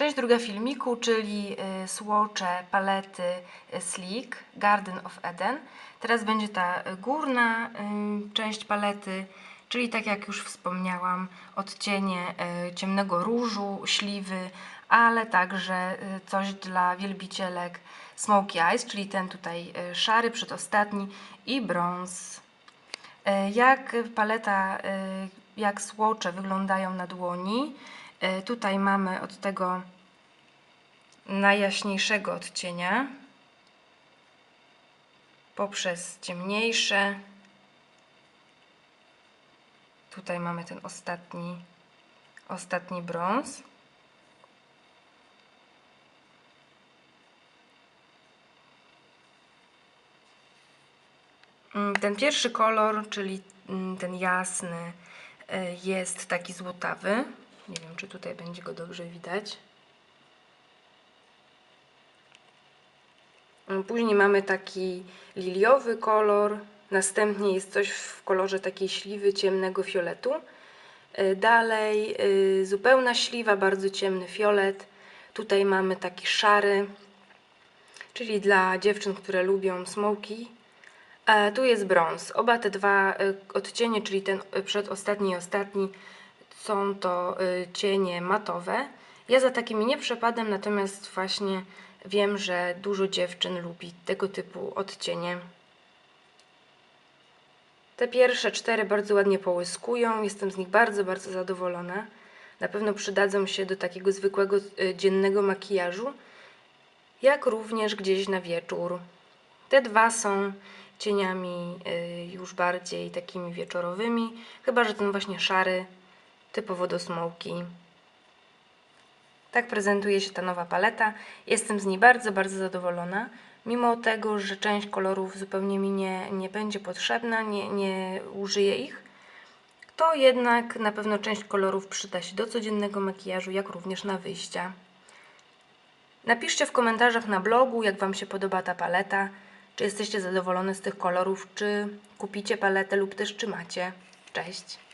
Część druga filmiku, czyli y, słocze palety y, Sleek Garden of Eden. Teraz będzie ta górna y, część palety, czyli tak jak już wspomniałam, odcienie ciemnego różu, śliwy, ale także coś dla wielbicielek Smoky Eyes, czyli ten tutaj szary, przedostatni i brąz. Jak paleta, jak słocze wyglądają na dłoni. E, Tutaj mamy od tego najjaśniejszego odcienia poprzez ciemniejsze. Tutaj mamy ten ostatni, ostatni brąz. Mm, Ten pierwszy kolor, czyli mm, ten jasny, e, jest taki złotawy. Nie wiem, czy tutaj będzie go dobrze widać. Mm, Później mamy taki liliowy kolor. Następnie jest coś w kolorze takiej śliwy ciemnego fioletu. E, Dalej y, zupełna śliwa, bardzo ciemny fiolet. Tutaj mamy taki szary, czyli dla dziewczyn, które lubią smoky. E, tu jest brąz. Oba te dwa e, odcienie, czyli ten e, przedostatni i ostatni, są to e, cienie matowe. Ja za takimi nie przepadam, natomiast właśnie wiem, że dużo dziewczyn lubi tego typu odcienie. Te pierwsze cztery bardzo ładnie połyskują. Jestem z nich bardzo, bardzo zadowolona. Na pewno przydadzą się do takiego zwykłego e, dziennego makijażu, jak również gdzieś na wieczór. Te dwa są cieniami y, już bardziej takimi wieczorowymi, chyba że ten właśnie szary, typowo do smoki. Tak prezentuje się ta nowa paleta. Jestem z niej bardzo, bardzo zadowolona. Mimo tego, że część kolorów zupełnie mi nie, nie będzie potrzebna, nie, nie użyję ich, to jednak na pewno część kolorów przyda się do codziennego makijażu, jak również na wyjścia. Napiszcie w komentarzach na blogu, jak Wam się podoba ta paleta, czy jesteście zadowolone z tych kolorów, czy kupicie paletę lub też czy macie. Cześć!